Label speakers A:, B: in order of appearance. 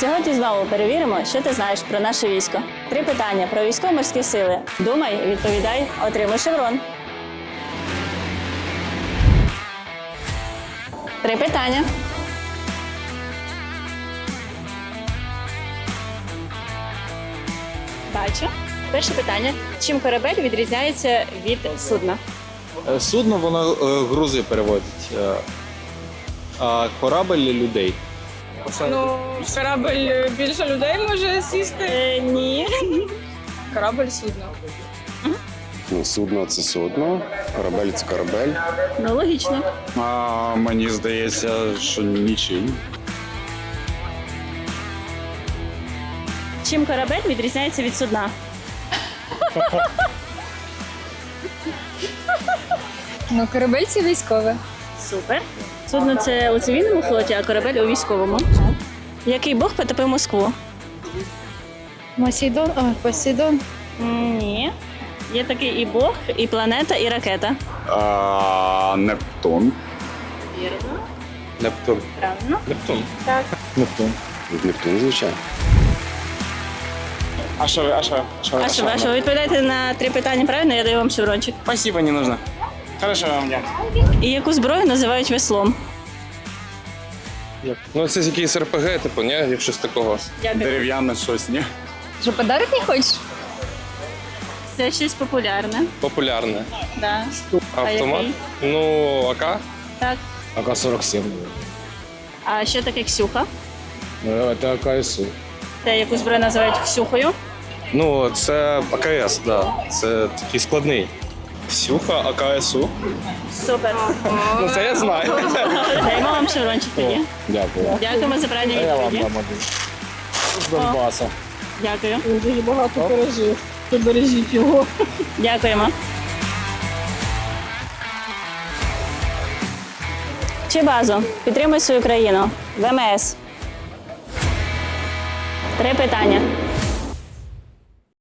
A: Сьогодні знову перевіримо, що ти знаєш про наше військо. Три питання про військово-морські сили. Думай, відповідай, отримай шеврон. Три питання. Бачу. Перше питання. Чим корабель відрізняється від судна?
B: Е, Судно воно е, грузи перевозить, е, а корабль людей.
C: Ну, корабль більше людей може сісти.
A: Е, ні.
C: Корабль судно.
D: Ну, судно це судно, корабель це корабель.
A: Ну, логічно.
E: А мені здається, що нічим.
A: Чим корабель відрізняється від судна?
C: Ну, корабель це військове.
A: Супер. Судно це у цивільному флоті, а корабель у військовому. Який Бог потопив Москву?
C: Посейдон, а, Посейдон.
A: Ні. Є такий і Бог, і планета, і ракета.
E: А, Нептун.
A: Вірно.
B: Нептун.
A: Правильно.
B: Нептун.
A: Так.
B: Нептун.
D: Нептун, звичайно.
F: А что вы, а что
A: А що, а що, ви відповідаєте на три питання правильно, я даю вам шеврончик.
F: Спасибо, не нужно. Хорошо вам дякую.
A: І яку зброю називають веслом?
B: Ну, це якийсь РПГ, типу, ні, як щось такого.
A: Дякую.
E: Дерев'яне щось, ні?
C: Що, подарок не хочеш?
A: Це щось популярне.
B: Популярне.
A: Да.
B: Автомат.
A: який?
B: Ну, АК.
A: Так.
G: АК-47.
A: А що таке Ксюха?
G: Ну, это АКСУ.
A: Те, яку зброю називають Ксюхою.
B: Ну, це АКС, да. Це такий складний.
E: Сюха, АКСУ.
A: Супер.
B: Ну, це я знаю.
A: Даємо вам шеврончик тоді.
G: Дякую.
A: Дякуємо за правильні
G: Я вам
A: відповіді.
G: дам один. З Донбаса.
A: Дякую.
C: Він дуже багато пережив. Побережіть його.
A: Дякуємо. Чи базу? Підтримуй свою країну. ВМС. Три питання.